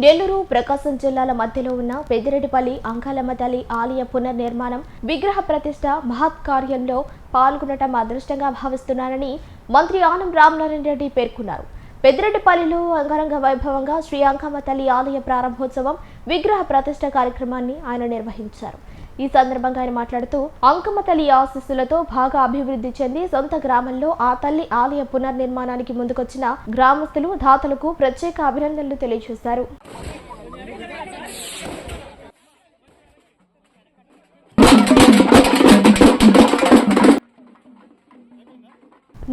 నెల్లూరు ప్రకాశం జిల్లాల మధ్యలో ఉన్న పెద్దిరెడ్డిపల్లి అంకాలమ్మ తల్లి ఆలయ పునర్నిర్మాణం విగ్రహ ప్రతిష్ట మహత్ కార్యంలో పాల్గొనటం అదృష్టంగా భావిస్తున్నానని మంత్రి ఆనం రామనారాయణ రెడ్డి పేర్కొన్నారు. పెద్దిరెడ్డిపల్లిలో అంగరంగ వైభవంగా శ్రీ అంకమ్మ తల్లి ఆలయ ప్రారంభోత్సవం విగ్రహ ప్రతిష్ట కార్యక్రమాన్ని ఆయన నిర్వహించారు. ఈ సందర్భంగా ఆయన మాట్లాడుతూ అంకమ్మ తల్లి ఆశీస్సులతో బాగా అభివృద్ధి చెంది సొంత గ్రామంలో ఆ తల్లి ఆలయ పునర్నిర్మాణానికి ముందుకొచ్చిన గ్రామస్తులు దాతలకు ప్రత్యేక అభినందనలు తెలియజేశారు.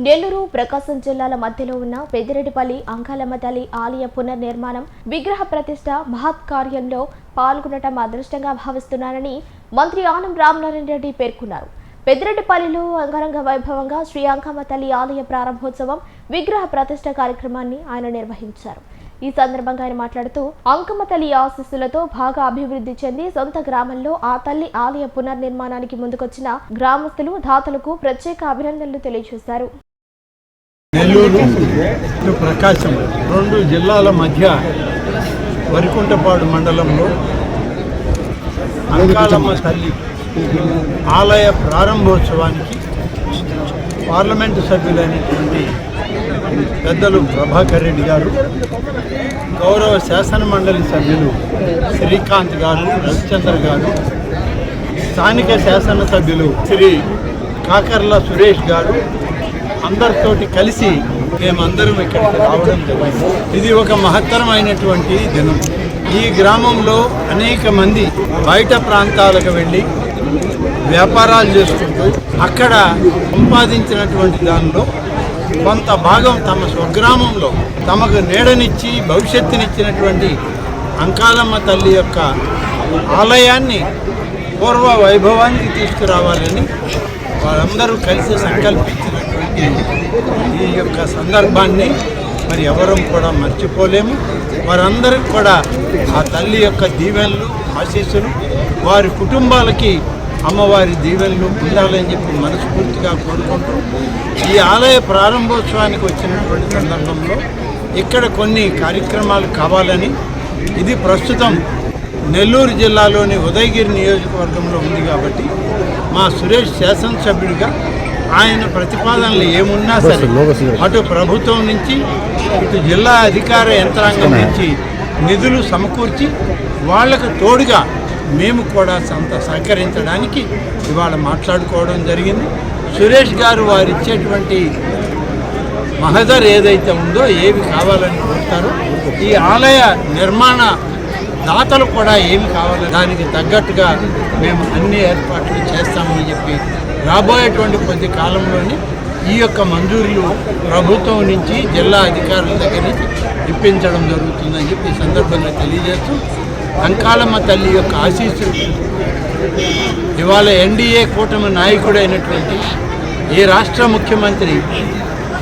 నెల్లూరు ప్రకాశం జిల్లాల మధ్యలో ఉన్న పెద్దిరెడ్డిపల్లి అంకాలమ్మ తల్లి ఆలయ పునర్నిర్మాణం విగ్రహ ప్రతిష్ట మహత్ కార్యంలో పాల్గొనటం అదృష్టంగా భావిస్తున్నానని మంత్రి ఆనం రామనారాయణ రెడ్డి పేర్కొన్నారు. పెద్దిరెడ్డిపల్లిలో అంగరంగ వైభవంగా శ్రీ అంకమ్మ తల్లి ఆలయ ప్రారంభోత్సవం విగ్రహ ప్రతిష్ట కార్యక్రమాన్ని ఆయన నిర్వహించారు. ఈ సందర్భంగా ఆయన మాట్లాడుతూ అంకమ్మ తల్లి ఆశీస్సులతో బాగా అభివృద్ధి చెంది సొంత గ్రామంలో ఆ తల్లి ఆలయ పునర్నిర్మాణానికి ముందుకొచ్చిన గ్రామస్తులు దాతలకు ప్రత్యేక అభినందనలు తెలియజేశారు. నెల్లూరు ఇటు ప్రకాశం రెండు జిల్లాల మధ్య వరికుంటపాడు మండలంలో అంకాలమ్మ తల్లి ఆలయ ప్రారంభోత్సవానికి పార్లమెంటు సభ్యులైనటువంటి పెద్దలు ప్రభాకర్ రెడ్డి గారు గౌరవ శాసన మండలి సభ్యులు శ్రీకాంత్ గారు రవిచంద్ర గారు స్థానిక శాసనసభ్యులు శ్రీ కాకర్ల సురేష్ గారు అందరితోటి కలిసి మేమందరం ఇక్కడికి రావడం జరిగింది. ఇది ఒక మహత్తరమైనటువంటి దినం. ఈ గ్రామంలో అనేక మంది బయట ప్రాంతాలకు వెళ్ళి వ్యాపారాలు చేసుకుంటూ అక్కడ సంపాదించినటువంటి దానిలో కొంత భాగం తమ స్వగ్రామంలో తమకు నీడనిచ్చి భవిష్యత్తునిచ్చినటువంటి అంకాలమ్మ తల్లి యొక్క ఆలయాన్ని పూర్వ వైభవానికి తీసుకురావాలని వాళ్ళందరూ కలిసి సంకల్పించి యొక్క సందర్భాన్ని మరి ఎవరూ కూడా మర్చిపోలేము. వారందరికి కూడా ఆ తల్లి యొక్క దీవెనలు ఆశీస్సులు వారి కుటుంబాలకి అమ్మవారి దీవెనలు ఉండాలని చెప్పి మనస్ఫూర్తిగా కోరుకుంటూ ఈ ఆలయ ప్రారంభోత్సవానికి వచ్చినటువంటి సందర్భంలో ఇక్కడ కొన్ని కార్యక్రమాలు కావాలని ఇది ప్రస్తుతం నెల్లూరు జిల్లాలోని ఉదయగిరి నియోజకవర్గంలో ఉంది కాబట్టి మా సురేష్ శాసనసభ్యుడిగా ఆయన ప్రతిపాదనలు ఏమున్నా సరే అటు ప్రభుత్వం నుంచి ఇటు జిల్లా అధికార యంత్రాంగం నుంచి నిధులు సమకూర్చి వాళ్ళకు తోడుగా మేము కూడా సంత సహకరించడానికి ఇవాళ మాట్లాడుకోవడం జరిగింది. సురేష్ గారు వారు ఇచ్చేటువంటి మహదర్ ఏదైతే ఉందో ఏవి కావాలని కోరుతారో ఈ ఆలయ నిర్మాణ దాతలు కూడా ఏమి కావాలి దానికి తగ్గట్టుగా మేము అన్ని ఏర్పాట్లు చేస్తామని చెప్పి రాబోయేటువంటి కొద్ది కాలంలోనే ఈ యొక్క మంజూరులు ప్రభుత్వం నుంచి జిల్లా అధికారుల దగ్గర నుంచి ఇప్పించడం జరుగుతుందని చెప్పి ఈ సందర్భంగా తెలియజేస్తూ అంకాలమ్మ తల్లి యొక్క ఆశీస్సులు ఇవాళ ఎన్డీఏ కూటమి నాయకుడైనటువంటి ఈ రాష్ట్ర ముఖ్యమంత్రి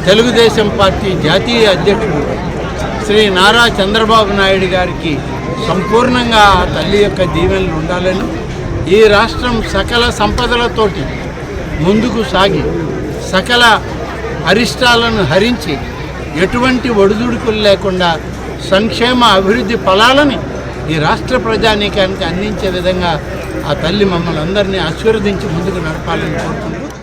తెలుగుదేశం పార్టీ జాతీయ అధ్యక్షుడు శ్రీ నారా చంద్రబాబు నాయుడు గారికి సంపూర్ణంగా ఆ తల్లి యొక్క దీవెనలు ఉండాలని ఈ రాష్ట్రం సకల సంపదలతోటి ముందుకు సాగి సకల అరిష్టాలను హరించి ఎటువంటి ఒడిదుడుకులు లేకుండా సంక్షేమ అభివృద్ధి ఫలాలని ఈ రాష్ట్ర ప్రజానీకానికి అందించే విధంగా ఆ తల్లి మమ్మల్ని అందరినీ ఆశీర్వదించి ముందుకు నడపాలని కోరుకుంటూ